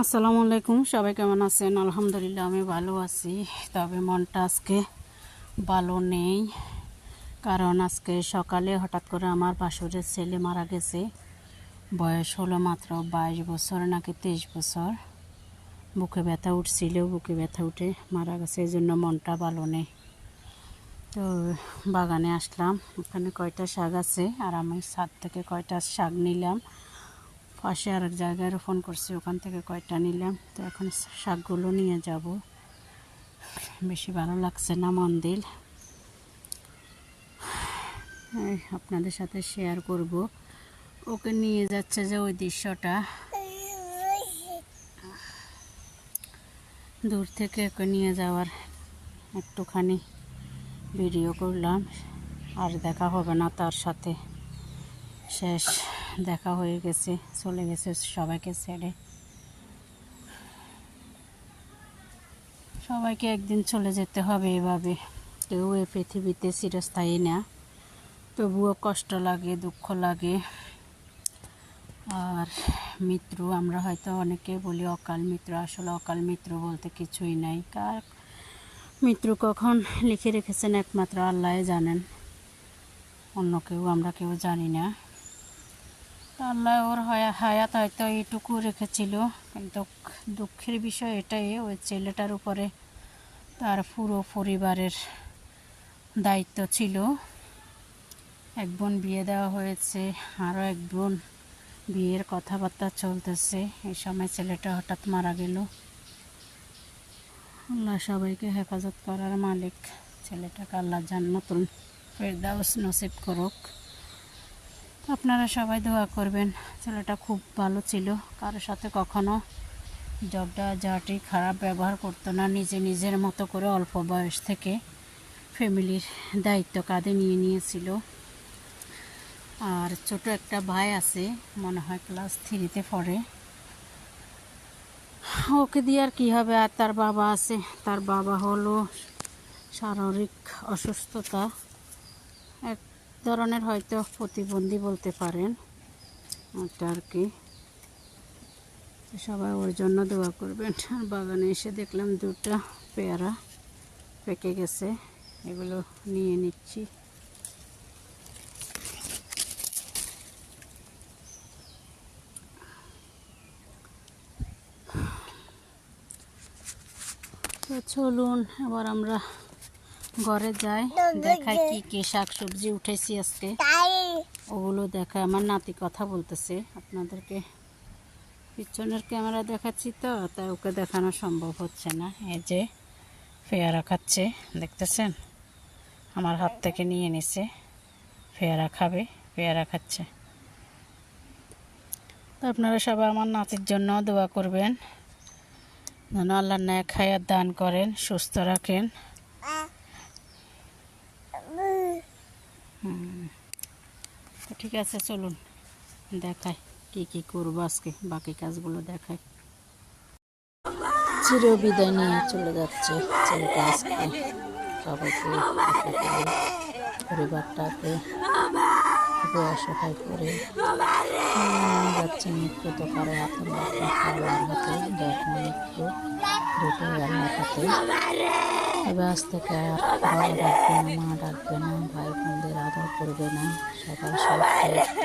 আসসালামু আলাইকুম, সবাই কেমন আছেন? আলহামদুলিল্লাহ, আমি ভালো আছি। তবে মনটা আজকে ভালো নেই, কারণ আজকে সকালে হঠাৎ করে আমার বাসুরের ছেলে মারা গেছে। বয়স হলো মাত্র বাইশ বছর, নাকি তেইশ বছর। বুকে ব্যথা উঠছিল, বুকে ব্যথা উঠে মারা গেছে এই জন্য মনটা ভালো নেই। তো বাগানে আসলাম, ওখানে কয়টা শাক আছে, আর আমি ছাদ থেকে কয়টা শাক নিলাম। পাশে আরেক জায়গায় রোপণ করছি, ওখান থেকে কয়টা নিলাম। তো এখন শাকগুলো নিয়ে যাব। বেশি ভালো লাগছে না মন্দির। আপনাদের সাথে শেয়ার করব। ওকে নিয়ে যাচ্ছে যে ওই দৃশ্যটা। দূর থেকে ওকে নিয়ে যাওয়ার একটুখানি ভিডিও করলাম। আর দেখা হবে না তার সাথে। শেষ। দেখা হয়ে গেছে, চলে গেছে সবাইকে ছেড়ে। সবাইকে একদিন চলে যেতে হবে এভাবে। কেউ এই পৃথিবীতে চিরস্থায়ী না। তবুও কষ্ট লাগে, দুঃখ লাগে। আর মৃত্যু আমরা হয়তো অনেকে বলি অকাল মৃত্যু আসলে অকাল মৃত্যু বলতে কিছুই নাই। কার মৃত্যু কখন লিখে রেখেছেন একমাত্র আল্লাহ জানেন। অন্য কেউ, আমরা কেউ জানি না। আল্লাহ ওর হয়া- হায়াত হয়তো এইটুকু রেখেছিল, কিন্তু দুঃখের বিষয় এটাই, ওই ছেলেটার উপরে তার পুরো পরিবারের দায়িত্ব ছিল। এক বোন বিয়ে দেওয়া হয়েছে, আরও এক বোন বিয়ের কথাবার্তা চলতেছে। এই সময় ছেলেটা হঠাৎ মারা গেল। আল্লাহ সবাইকে হেফাজত করার মালিক। ছেলেটাকে আল্লাহ জান্নাতুল ফেরদাউস নসিব করুক। আপনারা সবাই দোয়া করবেন, ছেলেটা খুব ভালো ছিল। কারোর সাথে কখনো জগডা জাটি খারাপ ব্যবহার করতো না, নিজে নিজের মতো করে অল্প বয়স থেকে ফ্যামিলির দায়িত্ব কাঁধে নিয়ে নিয়েছিল। আর ছোট একটা ভাই আছে, মনে হয় ক্লাস থ্রিতে পড়ে। ওকে দিয়ে আর কী হবে? আর তার বাবা আছে। তার বাবা হলো শারীরিক অসুস্থতা। ধরনের হয়তো প্রতিবন্ধী বলতে পারেন। ওটা আর কি? সবাই ওর জন্য দোয়া করবেন। আর বাগানে এসে দেখলাম দুটো পেয়ারা পেকে গেছে। এগুলো নিয়ে নিচ্ছি। চলুন, এবার আমরা ঘরে যাই দেখাই কি কি শাক সবজি উঠেছি আজকে। ওগুলো দেখা আমার নাতি কথা বলতেছে আপনাদেরকে। পিছনের ক্যামেরা দেখাচ্ছি তো তাই ওকে দেখানো সম্ভব হচ্ছে না। এই যে পেয়ারা খাচ্ছে দেখতেছেন? আমার হাত থেকে নিয়ে নিছে পেয়ারা খাবে পেয়ারা খাচ্ছে। তো আপনারা সবাই আমার নাতির জন্য দোয়া করবেন। যেন আল্লাহ ন্যায় খায়াত দান করেন সুস্থ রাখেন হুম। তো ঠিক আছে, চলুন। দেখাই কি কি করব আজকে, বাকি কাজগুলো দেখাই। চির বিদায় নিয়ে চলে যাচ্ছে ছেলেটা আজকে। সবাইকে পরিবারটাকে অসহায় করে যাচ্ছে মৃত্যু তো কারও হাতে না যখন মৃত্যু দুটো আল্লাহর হাতে এবার আজ থেকে মা ডাকবে না, ভাই আদর করবে না সকাল সব দায়িত্ব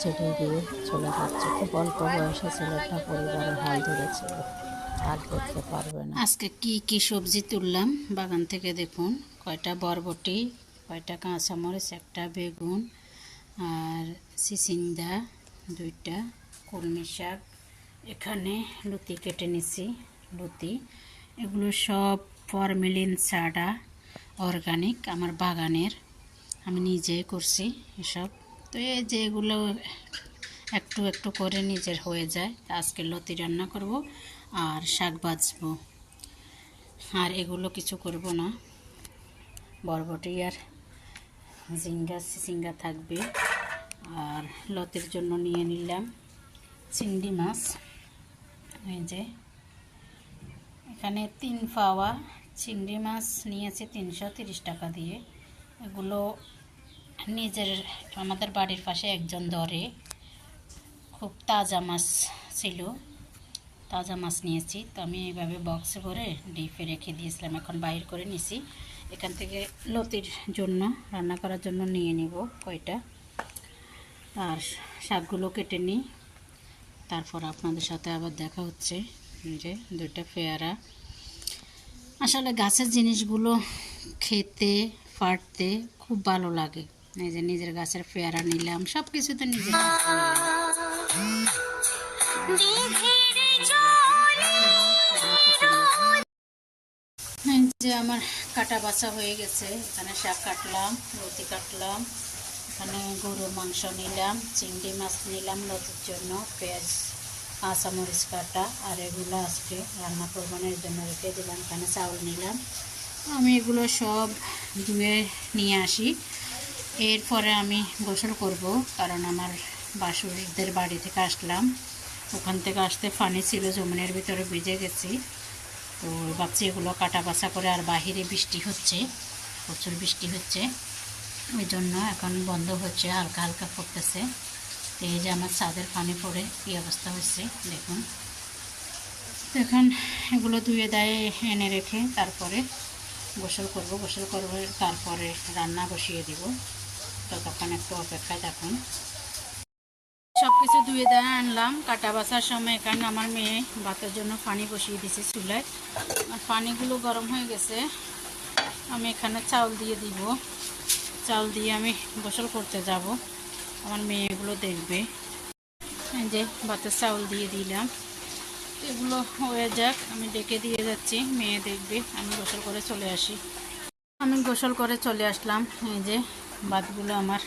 ছেড়ে দিয়ে চলে যাচ্ছে। খুব অল্প বয়সে ছেলেটা পরিবারের হাল ধরেছিল আর করতে পারবে না। আজকে কি কি সবজি তুললাম? বাগান থেকে দেখুন, কয়টা বরবটি, কয়টা কাঁচামরিচ, একটা বেগুন আর সিসিন্দা, দুইটা কলমি শাক। এখানে লুতি কেটে নিছি, লুতি। এগুলো সব ফরমেলিন ছাড়া অর্গানিক, আমার বাগানের। আমি নিজেই করছি এসব। তো এই যে এগুলো একটু একটু করে নিজের হয়ে যায়। আজকে লতি রান্না করব আর শাক ভাজবো। আর এগুলো কিছু করব না। বরবটি আর ঝিঙ্গা সিঙ্গা থাকবে। আর লতির জন্য নিয়ে নিলাম চিংড়ি মাছ। এই যে এখানে তিন পাওয়া চিংড়ি মাছ নিয়েছি তিনশো টাকা দিয়ে। এগুলো নিজের, আমাদের বাড়ির পাশে একজন ধরে। খুব তাজা মাছ ছিল। তাজা মাছ নিয়েছি। তো আমি এইভাবে বক্সে ভরে ডিপে রেখে দিয়েছিলাম। এখন বাইর করে নিছি। এখান থেকে লতির জন্য, রান্না করার জন্য নিয়ে নিব কয়টা। আর শাকগুলো কেটে নিই। তারপর আপনাদের সাথে আবার দেখা হচ্ছে। যে দুইটা পেয়ারা। আসলে গাছের জিনিসগুলো খেতে ফাটতে খুব ভালো লাগে। এই যে নিজের গাছের পেয়ারা নিলাম সব নিজের গাছ নিলাম। এই যে আমার কাটা বাছা হয়ে গেছে, এখানে শাক কাটলাম লতি কাটলাম, এখানে গরুর মাংস নিলাম, চিংড়ি মাছ নিলাম লতির জন্য, পেঁয়াজ, কাঁচামরিচ কাটা, আর এগুলো আজকে রান্না করবানোর জন্য রেখে দিলাম। এখানে চাউল নিলাম। আমি এগুলো সব ধুয়ে নিয়ে আসি। এরপরে আমি গোসল করব, কারণ আমার বাসুরদের বাড়ি থেকে আসলাম। ওখান থেকে আসতে ফানি ছিল, জমিনের ভিতরে ভিজে গেছি। তো ভাবছি এগুলো কাটা বাছা করে আর বাহিরে বৃষ্টি হচ্ছে, প্রচুর বৃষ্টি হচ্ছে। ওই জন্য এখন বন্ধ হচ্ছে, হালকা হালকা পড়তেছে। তো এই যে আমার ছাদের পানি পড়ে, কী অবস্থা হচ্ছে দেখুন। তো এখন এগুলো ধুয়ে দেয় এনে রেখে তারপরে গোসল করব, গোসল করব, তারপরে রান্না বসিয়ে দিব। ততক্ষণ একটু অপেক্ষায় থাকুন। সব কিছু ধুয়ে দেয় আনলাম। কাটা বাছার সময় এখানে আমার মেয়ে ভাতের জন্য পানি বসিয়ে দিছে চুলায়। আর পানিগুলো গরম হয়ে গেছে। আমি এখানে চাউল দিয়ে দিব। চাউল দিয়ে আমি গোসল করতে যাব। আমার মেয়ে এগুলো দেখবে যে ভাতের চাউল দিয়ে দিলাম। এগুলো হয়ে যাক, আমি ডেকে দিয়ে যাচ্ছি, মেয়ে দেখবে, আমি গোসল করে চলে আসি। আমি গোসল করে চলে আসলাম, এই যে ভাতগুলো আমার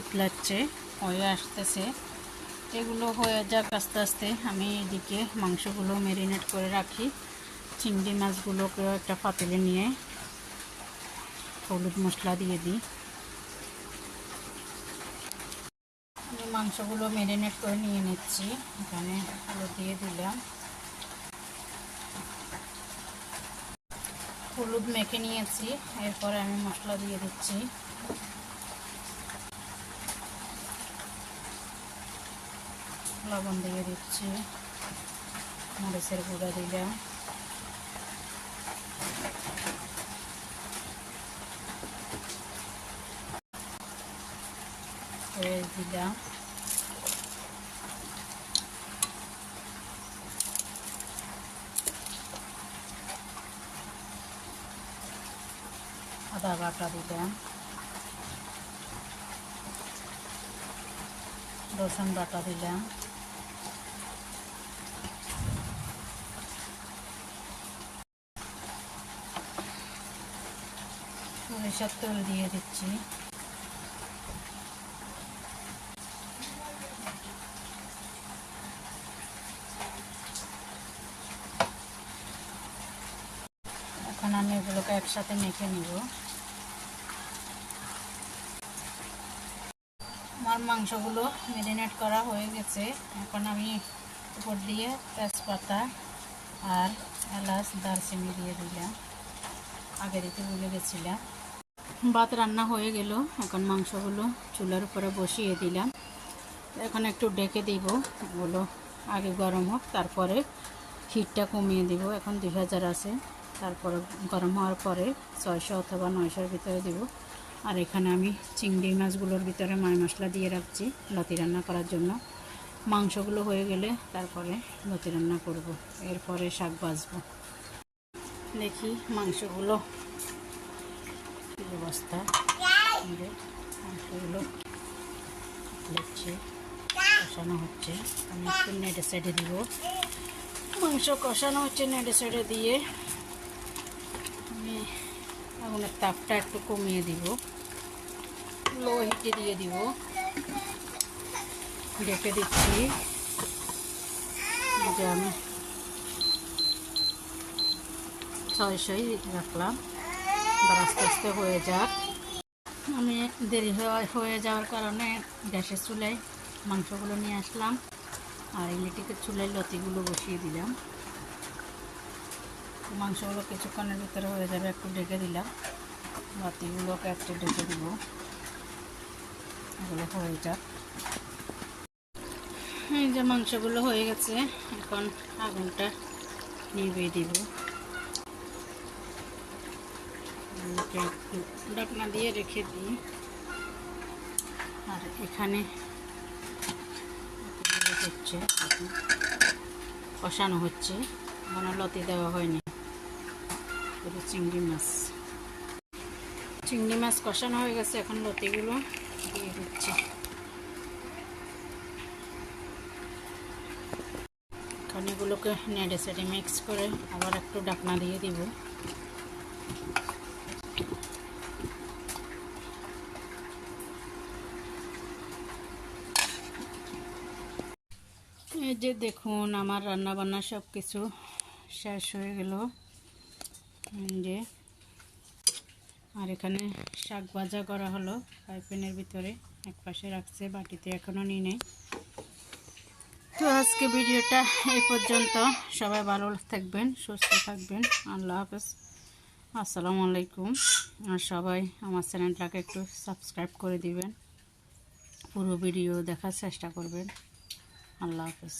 উতলাচ্ছে হয়ে আসতেছে। এগুলো হয়ে যাক আস্তে আস্তে, আমি এদিকে মাংসগুলো ম্যারিনেট করে রাখি। চিংড়ি মাছগুলোকেও একটা পাতিলে নিয়ে হলুদ মশলা দিয়ে দিই আমি মাংসগুলো ম্যারিনেট করে নিয়ে নিচ্ছি। এখানে হলুদ দিয়ে দিলাম। হলুদ মেখে নিয়েছি। এরপরে আমি মশলা দিয়ে দিচ্ছি। লবণ দিয়ে দিচ্ছি। মরিচের গুঁড়া দিলাম। দিলাম। আদা বাটা দিলাম রসুন বাটা দিলাম সরিষার তেল দিয়ে দিচ্ছি। এখন আমি এগুলোকে একসাথে মেখে নিব। আমার মাংসগুলো ম্যারিনেট করা হয়ে গেছে। এখন আমি উপর দিয়ে তেজপাতা আর এলাচ, দারচিনি দিয়ে দিলাম। আগে দিতে ভুলে গেছিলাম। ভাত রান্না হয়ে গেল। এখন মাংসগুলো চুলার উপরে বসিয়ে দিলাম। এখন একটু ডেকে দিব। ওগুলো আগে গরম হোক, তারপরে হিটটা কমিয়ে দিব। এখন দুই হাজার আছে। তারপরে গরম হওয়ার পরে ছয়শো অথবা নয়শোর ভিতরে দিব। আর এখানে আমি চিংড়ি মাছগুলোর ভিতরে মায় মশলা দিয়ে রাখছি লতি রান্না করার জন্য। মাংসগুলো হয়ে গেলে তারপরে লতি রান্না করব, এরপরে শাক ভাজবো। দেখি মাংসগুলো অবস্থা। মাংসগুলো দেখছি, কষানো হচ্ছে। আমি একটু নেড়ে সাইডে দিব। মাংস কষানো হচ্ছে নেড়ে সাইডে দিয়ে। আমি আগুনের তাপটা একটু কমিয়ে দিব। লো হিটে দিয়ে দিব। ডেকে দিচ্ছি। যে আমি ছয়শই রাখলাম। আস্তে আস্তে হয়ে যাক। আমি দেরি হয়ে যাওয়ার কারণে গ্যাসের চুলায় মাংসগুলো নিয়ে আসলাম। আর ইলেকট্রিকের চুলায় লতিগুলো বসিয়ে দিলাম। মাংসগুলো কিছুক্ষণের ভিতরে হয়ে যাবে, একটু ডেকে দিলাম। লতিগুলোকে একটু ডেকে দিব। এগুলো হয়ে যাক। এই যে মাংসগুলো হয়ে গেছে, এখন আগুনটা নিভিয়ে দিব। ঢাকনা দিয়ে রেখে দিই। আর এখানে হচ্ছে। কষানো হচ্ছে। মানে লতি দেওয়া হয়নি। এটা চিংড়ি মাছ। চিংড়ি মাছ কষানো হয়ে গেছে, এখন লতিগুলো দিয়ে দিচ্ছি। এখন নেড়ে সেড়ে মিক্স করে আবার একটু ডাকনা দিয়ে দিব। এই যে দেখুন, আমার রান্না বান্না সব কিছু শেষ হয়ে গেল। যে। আর এখানে শাক ভাজা করা হলো পাইপেনের ভিতরে। এক পাশে রাখছে, বাটিতে এখনও নিয়ে নেই। তো আজকে ভিডিওটা এই পর্যন্ত। সবাই ভালো থাকবেন, সুস্থ থাকবেন। আল্লাহ হাফেজ। আসসালামু আলাইকুম। আর সবাই আমার চ্যানেলটাকে একটু সাবস্ক্রাইব করে দিবেন। পুরো ভিডিও দেখার চেষ্টা করবেন। আল্লাহ হাফেজ।